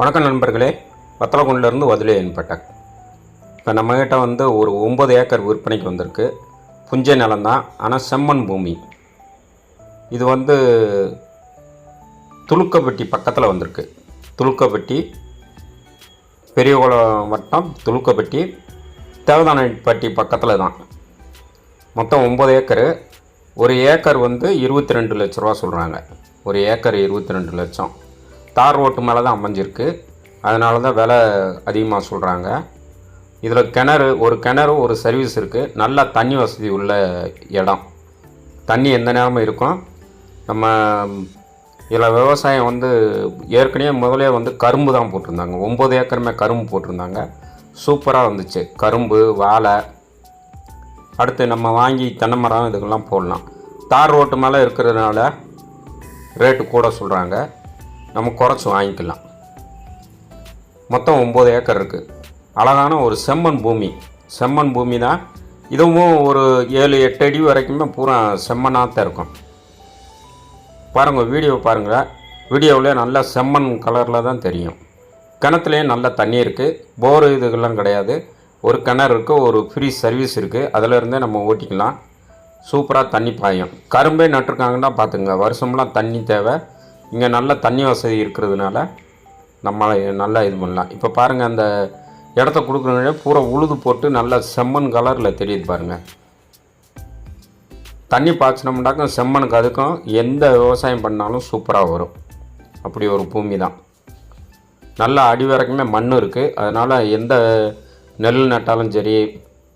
வணக்கம் நண்பர்களே வத்தலகுண்டிலேருந்து வதுலேயன் பட்டக். இப்போ நம்மக்கிட்ட வந்து ஒரு ஒம்பது ஏக்கர் விற்பனைக்கு வந்திருக்கு. புஞ்சை நிலம்தான் ஆனால் செம்மண் பூமி. இது வந்து துலுக்கப்பட்டி பக்கத்தில் வந்திருக்கு. துலுக்கப்பட்டி பெரியகுளம் வட்டம் துலுக்கப்பட்டி தேவதானப்பட்டி பக்கத்தில் தான். மொத்தம் ஒம்பது ஏக்கரு. ஒரு ஏக்கர் வந்து இருபத்தி ரெண்டு லட்ச ரூபா சொல்கிறாங்க ஒரு ஏக்கர் இருபத்தி ரெண்டு லட்சம். தார் ரோட்டு மேலே தான் அமைஞ்சிருக்கு. அதனால தான் விலை அதிகமாக சொல்கிறாங்க இதில் கிணறு ஒரு கிணறு ஒரு சர்வீஸ் இருக்குது நல்லா தண்ணி வசதி உள்ள இடம். தண்ணி எந்த நேரமும் இருக்கும். நம்ம இதில் விவசாயம் வந்து ஏற்கனவே முதலே வந்து கரும்பு தான் போட்டிருந்தாங்க. ஒம்பது ஏக்கருமே கரும்பு போட்டிருந்தாங்க. சூப்பராக வந்துச்சு. கரும்பு வாழை. அடுத்து நம்ம வாங்கி தென்னை மரம் இதுக்கெல்லாம் போடலாம். தார் ரோட்டு மேலே இருக்கிறதுனால ரேட்டு கூட சொல்கிறாங்க நம்ம குறைச்சி வாங்கிக்கலாம். மொத்தம் ஒம்பது ஏக்கர் இருக்குது அழகான ஒரு செம்மண் பூமி. செம்மண் பூமி தான் இதுவும் ஒரு ஏழு எட்டு அடி வரைக்குமே பூரா செம்மண்ணாக தான் இருக்கும். பாருங்கள் வீடியோ பாருங்கள் வீடியோவில் நல்லா செம்மண் கலரில் தான் தெரியும். கிணத்துலேயும் நல்ல தண்ணி இருக்குது போர் இதுகள்லாம் கிடையாது. ஒரு கிணறு இருக்குது ஒரு ஃப்ரீ சர்வீஸ் இருக்குது அதிலருந்தே நம்ம ஓட்டிக்கலாம். சூப்பராக தண்ணி பாயும். கரும்பே நட்டிருக்காங்கன்னா பார்த்துங்க வருஷம்லாம் தண்ணி தேவை. இங்கே நல்ல தண்ணி வசதி இருக்கிறதுனால நம்ம நல்லா இது பண்ணலாம். இப்போ பாருங்கள் அந்த இடத்த கொடுக்குறவங்க பூரா உழுது போட்டு நல்லா செம்மண் கலரில் தெரியுது பாருங்கள் தண்ணி பாய்ச்சினோம்னாக்கும் செம்மனுக்கு அதுக்கும் எந்த விவசாயம் பண்ணாலும் சூப்பராக வரும். அப்படி ஒரு பூமி தான். நல்லா அடி வரைக்குமே மண் இருக்குது அதனால் எந்த நெல் நட்டாலும் சரி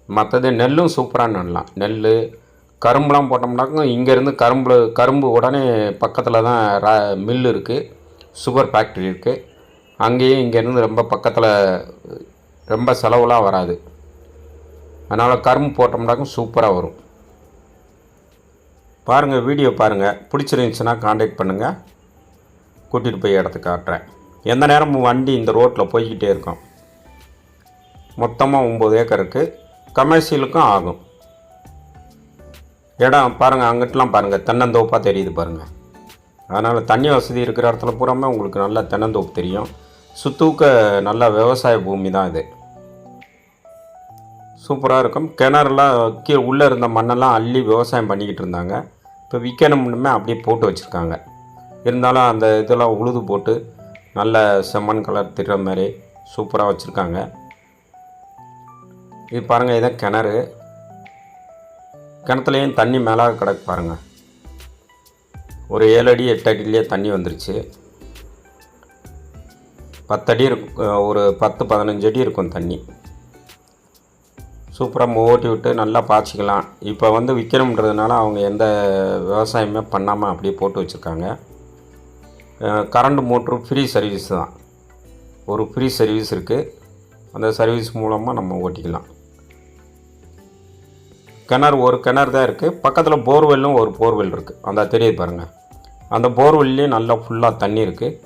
மற்றது நெல்லும் சூப்பராக நடலாம். நெல் கரும்புலாம் போட்டோம்னாக்கும் இங்கேருந்து கரும்பு கரும்பு உடனே பக்கத்தில் தான் ரா மில் இருக்குது சுகர் ஃபேக்ட்ரி இருக்குது அங்கேயும் இங்கேருந்து ரொம்ப பக்கத்தில் ரொம்ப செலவுலாம் வராது. அதனால் கரும்பு போட்டோம்னாக்கும் சூப்பராக வரும். பாருங்கள் வீடியோ பாருங்கள் பிடிச்சிருந்துச்சுன்னா காண்டாக்ட் பண்ணுங்கள் கூட்டிகிட்டு போய் இடத்துக்கு காட்டுறேன். எந்த நேரமும் வண்டி இந்த ரோட்டில் போய்கிட்டே இருக்கும். மொத்தமாக ஒம்பது ஏக்கர் இருக்குது கமர்ஷியலுக்கும் ஆகும். இடம் பாருங்கள் அங்கிட்டலாம் பாருங்கள் தென்னந்தோப்பாக தெரியுது பாருங்கள் அதனால் தண்ணி வசதி இருக்கிற இடத்துல பூராமே உங்களுக்கு நல்லா தென்னந்தோப்பு தெரியும். சுத்தூக்க நல்ல விவசாய பூமி தான் இது. சூப்பராக இருக்கும். கிணறுலாம் கீழே உள்ளே இருந்த மண்ணெல்லாம் அள்ளி விவசாயம் பண்ணிக்கிட்டு இருந்தாங்க. இப்போ விற்கணும்னுமே அப்படியே போட்டு வச்சுருக்காங்க. இருந்தாலும் அந்த இதெல்லாம் உழுது போட்டு நல்ல செம்மண் கலர் திடுற மாதிரி சூப்பராக வச்சுருக்காங்க. இது பாருங்கள் இதான் கிணறு. கிணத்துலையும் தண்ணி மேலே கிடக்கு பாருங்கள் ஒரு ஏழு அடி எட்டு அடியிலே தண்ணி வந்துருச்சு. பத்தடி இருக்கும் ஒரு பத்து பதினஞ்சு அடி இருக்கும் தண்ணி. சூப்பராக ஓட்டி விட்டு நல்லா பாய்ச்சிக்கலாம். இப்போ வந்து விற்கணுன்றதுனால அவங்க எந்த விவசாயமே பண்ணாமல் அப்படியே போட்டு வச்சுருக்காங்க. கரண்ட் மோட்ரு ஃப்ரீ சர்வீஸ் தான். ஒரு ஃப்ரீ சர்வீஸ் இருக்குது அந்த சர்வீஸ் மூலமாக நம்ம ஓட்டிக்கலாம். கிணறு ஒரு கிணறு தான் இருக்குது பக்கத்தில் போர்வெல்லும் ஒரு போர்வெல் இருக்குது அந்த தெரியுது பாருங்கள் அந்த போர்வெல்லையும் நல்லா ஃபுல்லாக தண்ணி இருக்குது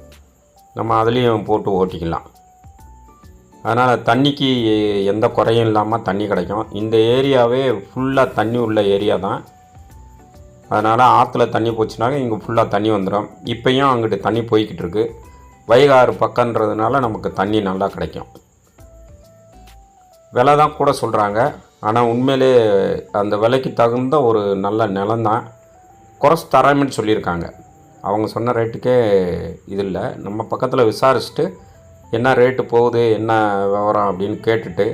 நம்ம அதுலேயும் போட்டு ஓட்டிக்கலாம். அதனால் தண்ணிக்கு எந்த குறையும் இல்லாமல் தண்ணி கிடைக்கும். இந்த ஏரியாவே ஃபுல்லாக தண்ணி உள்ள ஏரியா தான். அதனால் ஆற்றுல தண்ணி போச்சுனாலும் இங்கே ஃபுல்லாக தண்ணி வந்துடும் இப்போயும் அங்கிட்டு தண்ணி போய்கிட்டு இருக்கு. வைகாறு பக்கன்றதுனால நமக்கு தண்ணி நல்லா கிடைக்கும். விலை தான் கூட சொல்கிறாங்க ஆனால் உண்மையிலே அந்த விலைக்கு தகுந்த ஒரு நல்ல நிலம்தான் குறைச்சி தராமன்னு சொல்லியிருக்காங்க. அவங்க சொன்ன ரேட்டுக்கே இது இல்லை. நம்ம பக்கத்தில் விசாரிச்சுட்டு என்ன ரேட்டு போகுது என்ன விவரம் அப்படின்னு கேட்டுட்டு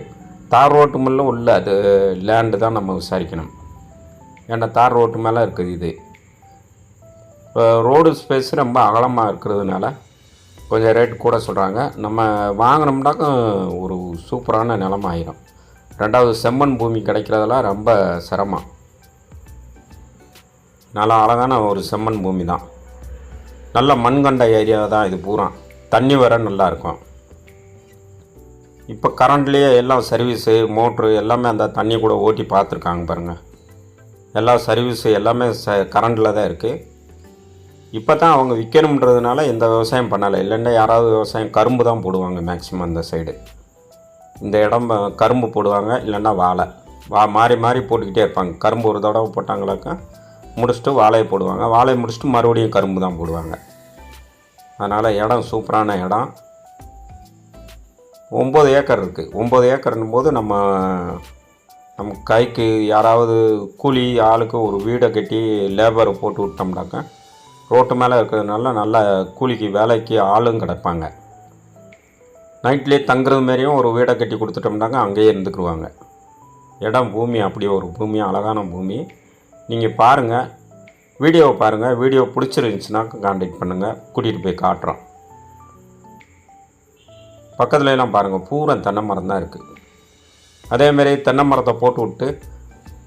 தார் ரோட்டு மேலே உள்ள அது லேண்டு தான் நம்ம விசாரிக்கணும். ஏன்னா தார் ரோட்டு மேலே இருக்குது இது. இப்போ ரோடு ஸ்பேஸ் ரொம்ப அகலமாக இருக்கிறதுனால கொஞ்சம் ரேட் கூட சொல்கிறாங்க நம்ம வாங்கினோம்னாக்கும் ஒரு சூப்பரான நிலமாயிரும். ரெண்டாவது செம்மண் பூமி கிடைக்கிறதெல்லாம் ரொம்ப சிரமம். நல்லா அழகான ஒரு செம்மண் பூமி தான். நல்ல மண்கண்ட ஏரியா தான் இது பூரா. தண்ணி வர நல்லா இருக்கும். இப்போ கரண்ட்லேயே எல்லாம் சர்வீஸு மோட்ரு எல்லாமே அந்த தண்ணி கூட ஓட்டி பார்த்துருக்காங்க பாருங்கள் எல்லா சர்வீஸு எல்லாமே ச கரண்டில் தான் இருக்குது இப்போ தான் அவங்க விற்கணுன்றதுனால எந்த விவசாயம் பண்ணலை. இல்லைன்னா யாராவது விவசாயம் கரும்பு தான் போடுவாங்க மேக்ஸிமம் அந்த சைடு. இந்த இடம் கரும்பு போடுவாங்க இல்லைன்னா வாழை. வா மாறி மாறி போட்டுக்கிட்டே இருப்பாங்க. கரும்பு ஒரு தடவை போட்டாங்களாக்கா முடிச்சுட்டு வாழையை போடுவாங்க. வாழையை முடிச்சுட்டு மறுபடியும் கரும்பு தான் போடுவாங்க. அதனால் இடம் சூப்பரான இடம். ஒம்பது ஏக்கர் இருக்குது ஒம்பது ஏக்கர்னும் போது நம்ம நம்ம கைக்கு யாராவது கூலி ஆளுக்கு ஒரு வீடை கட்டி லேபரை போட்டு விட்டோம்னாக்கா ரோட்டு மேலே இருக்கிறதுனால நல்லா கூலிக்கு வேலைக்கு ஆளும் கிடப்பாங்க. நைட்லேயே தங்குறது மாரியும் ஒரு வீடை கட்டி கொடுத்துட்டோம்னாங்க அங்கேயே இருந்துக்குருவாங்க. இடம் பூமி அப்படி ஒரு பூமி அழகான பூமி. நீங்கள் பாருங்கள் வீடியோவை பாருங்கள் வீடியோ பிடிச்சிருந்துச்சுன்னா காண்டாக்ட் பண்ணுங்கள் கூட்டிகிட்டு போய் காட்டுறோம். பக்கத்துல எல்லாம் பாருங்கள் பூரா தென்னை மரம் தான் இருக்குது அதேமாரி தென்னை மரத்தை போட்டு விட்டு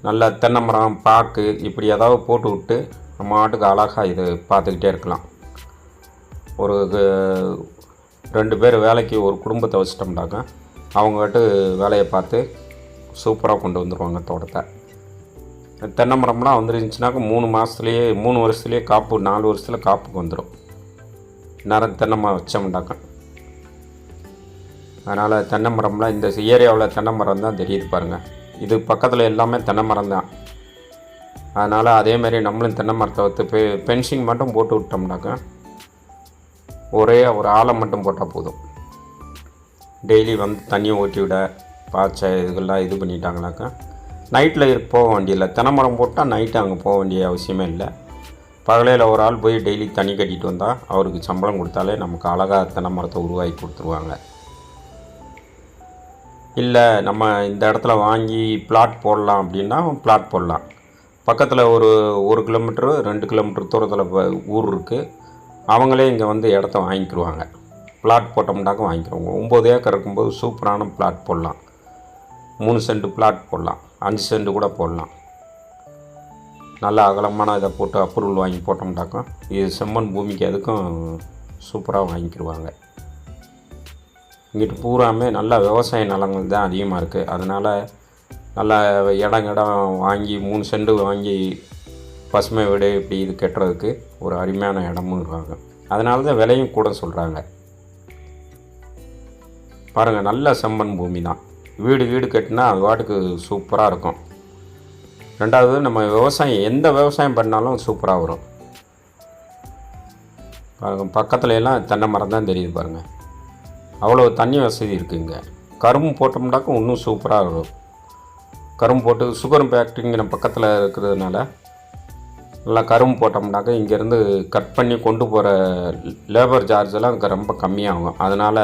நல்ல தென்னை மரம் பாக்கு இப்படி ஏதாவது போட்டு விட்டு நம்ம மாட்டுக்கு அழகாக இது பார்த்துக்கிட்டே இருக்கலாம். ஒரு ரெண்டு பேர் வேலைக்கு ஒரு குடும்பத்தை வச்சிட்டோம்னாக்கா அவங்ககிட்ட வேலையை பார்த்து சூப்பராக கொண்டு வந்துடுவாங்க தோட்டத்தை. தென்னை மரம்லாம் வந்துருந்துச்சுனாக்கா மூணு மாதத்துலேயே மூணு வருஷத்துலேயே காப்பு நாலு வருஷத்தில் காப்புக்கு வந்துடும் நேரம் தென்னை மரம் வச்சோம்னாக்கா. அதனால் தென்னை மரம்லாம் இந்த ஏரியாவில் தென்னை மரம் தான் தெரியுது பாருங்கள் இது பக்கத்தில் எல்லாமே தென்னை மரம் தான். அதனால் அதேமாரி நம்மளும் தென்னை மரத்தை வந்து பெ பென்சிங் மட்டும் போட்டு விட்டோம்னாக்கா ஒரே ஒரு ஆளை மட்டும் போட்டால் போதும். டெய்லி வந்து தண்ணியை ஓட்டி விட பாய்ச்ச இதுகள்லாம் இது பண்ணிட்டாங்கனாக்கா நைட்டில் போக வேண்டியதில்லை. தென்னை மரம் போட்டால் நைட்டு அங்கே போக வேண்டிய அவசியமே இல்லை. பகலையில் ஒரு ஆள் போய் டெய்லி தண்ணி கட்டிட்டு வந்தால் அவருக்கு சம்பளம் கொடுத்தாலே நமக்கு அழகாக தென்னை மரத்தை உருவாக்கி கொடுத்துருவாங்க. இல்லை நம்ம இந்த இடத்துல வாங்கி பிளாட் போடலாம் அப்படின்னா பிளாட் போடலாம். பக்கத்தில் ஒரு ஒரு கிலோமீட்டரு ரெண்டு கிலோமீட்டர் தூரத்தில் இப்போ ஊர் இருக்குது அவங்களே இங்கே வந்து இடத்த வாங்கிக்கிடுவாங்க பிளாட் போட்டோம்னாக்க வாங்கிக்கிறவங்க ஒம்பது ஏக்கர் இருக்கும்போது சூப்பரான பிளாட் போடலாம். மூணு சென்ட் பிளாட் போடலாம். அஞ்சு சென்ட் கூட போடலாம். நல்ல அகலமான இதை போட்டு அப்ரூவல் வாங்கி போட்டோம்னாக்கா இது செம்மண் பூமிக்கு அதுக்கும் சூப்பராக வாங்கிக்கிடுவாங்க இங்கிட்டு பூராமே நல்ல விவசாய நிலங்கள் தான் அதிகமாக இருக்குது அதனால் நல்ல இடம் இடம் வாங்கி மூணு செண்டு வாங்கி பசுமை வீடு இப்படி இது கட்டுறதுக்கு ஒரு அருமையான இடமும் இருக்காங்க. அதனால தான் விலையும் கூட சொல்கிறாங்க பாருங்கள் நல்ல செம்மண் பூமி தான். வீடு வீடு கட்டினா அது வாட்டுக்கு சூப்பராக இருக்கும். ரெண்டாவது நம்ம விவசாயம் எந்த விவசாயம் பண்ணாலும் சூப்பராக வரும். பாருங்கள் பக்கத்துல எல்லாம் தென்னை மரம் தான் தெரியுது பாருங்கள் அவ்வளோ தண்ணி வசதி இருக்குங்க கரும்பு போட்டோம்னாக்கா இன்னும் சூப்பராக இருக்கும். கரும்பு போட்டு சுகர் ஃபேக்ட்ரிங்கிற பக்கத்தில் இருக்கிறதுனால நல்லா கரும்பு போட்டோம்னாக்க இங்கேருந்து கட் பண்ணி கொண்டு போகிற லேபர் சார்ஜ் எல்லாம் ரொம்ப கம்மியாகும். அதனால்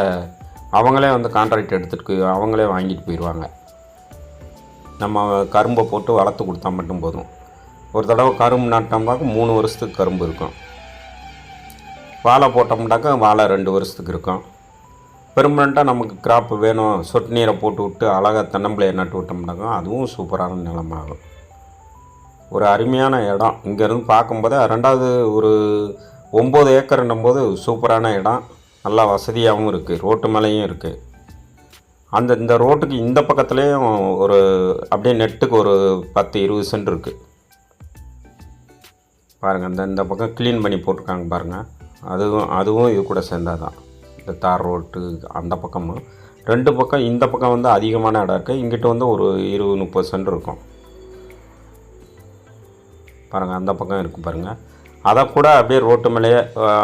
அவங்களே வந்து கான்ட்ராக்ட் எடுத்துகிட்டு அவங்களே வாங்கிட்டு போயிடுவாங்க. நம்ம கரும்பை போட்டு வளர்த்து கொடுத்தா மட்டும் போதும். ஒரு தடவை கரும்பு நட்டோம்னாக்க மூணு வருஷத்துக்கு கரும்பு இருக்கும். வாழை போட்டோம்னாக்கா வாழை ரெண்டு வருஷத்துக்கு இருக்கும். பெர்மனண்ட்டாக நமக்கு கிராப் வேணும். சொட்டு நீரை போட்டு விட்டு அழகாக தென்னம்பிள்ளையை நட்டு விட்டோம்னாக்கா அதுவும் சூப்பரான நிலமாகும். ஒரு அருமையான இடம். இங்கேருந்து பார்க்கும்போது ரெண்டாவது ஒரு ஒம்பது ஏக்கர்ன்னும் போது சூப்பரான இடம். நல்லா வசதியாகவும் இருக்குது ரோட்டு மேலேயும் இருக்குது அந்த இந்த ரோட்டுக்கு இந்த பக்கத்துலேயும் ஒரு அப்படியே நெட்டுக்கு ஒரு பத்து இருபது சென்ட் இருக்குது பாருங்கள் இந்த இந்த பக்கம் க்ளீன் பண்ணி போட்டிருக்காங்க பாருங்கள் அதுவும் அதுவும் இது கூட சேர்ந்தாதான். இந்த தார் ரோட்டு அந்த பக்கமும். ரெண்டு பக்கம் இந்த பக்கம் வந்து அதிகமான இடம் இருக்குது இங்கிட்ட வந்து ஒரு இருபது முப்பது சென்ட் இருக்கும். பாருங்கள் அந்த பக்கம் இருக்குது பாருங்கள் அதை கூட அப்படியே ரோட்டு மேலேயே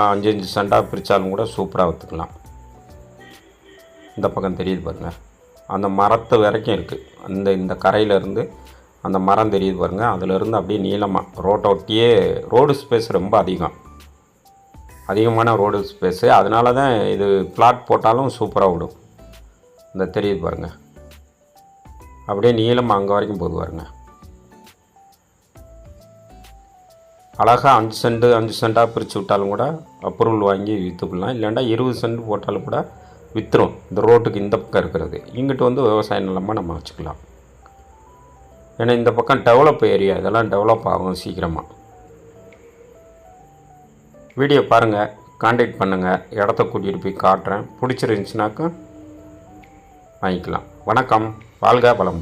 அஞ்சு அஞ்சு சென்டாக பிரித்தாலும் கூட சூப்பராக விற்றுக்கலாம் இந்த பக்கம் தெரியுது பாருங்கள் அந்த மரத்து வரைக்கும் இருக்குது அந்த இந்த கரையிலேருந்து அந்த மரம் தெரியுது பாருங்கள் அதிலேருந்து அப்படியே நீளமாக ரோட்டை ஒட்டியே ரோடு ஸ்பேஸ் ரொம்ப அதிகம். அதிகமான ரோடு ஸ்பேஸு அதனால தான் இது பிளாட் போட்டாலும் சூப்பராக விடும் இந்த தெரியுது பாருங்கள் அப்படியே நீளமாக அங்கே வரைக்கும் போகுது பாருங்கள் அழகாக அஞ்சு சென்ட் அஞ்சு சென்ட்டாக பிரித்து விட்டாலும் கூட அப்ரூவல் வாங்கி விற்றுக்கலாம் இல்லைன்னா இருபது சென்ட் போட்டாலும் கூட விற்றுரும் இந்த ரோட்டுக்கு இந்த பக்கம் இருக்கிறது. இங்கிட்டு வந்து விவசாய நிலமாக நம்ம வச்சுக்கலாம். ஏன்னா இந்த பக்கம் டெவலப் ஏரியா இதெல்லாம் டெவலப் ஆகும் சீக்கிரமாக வீடியோ பாருங்கள் காண்டாக்ட் பண்ணுங்கள் இடத்த கூட்டிகிட்டு போய் காட்டுறேன். பிடிச்சிருந்துச்சுனாக்கா வாங்கிக்கலாம். வணக்கம். வாழ்க வளமுடன்.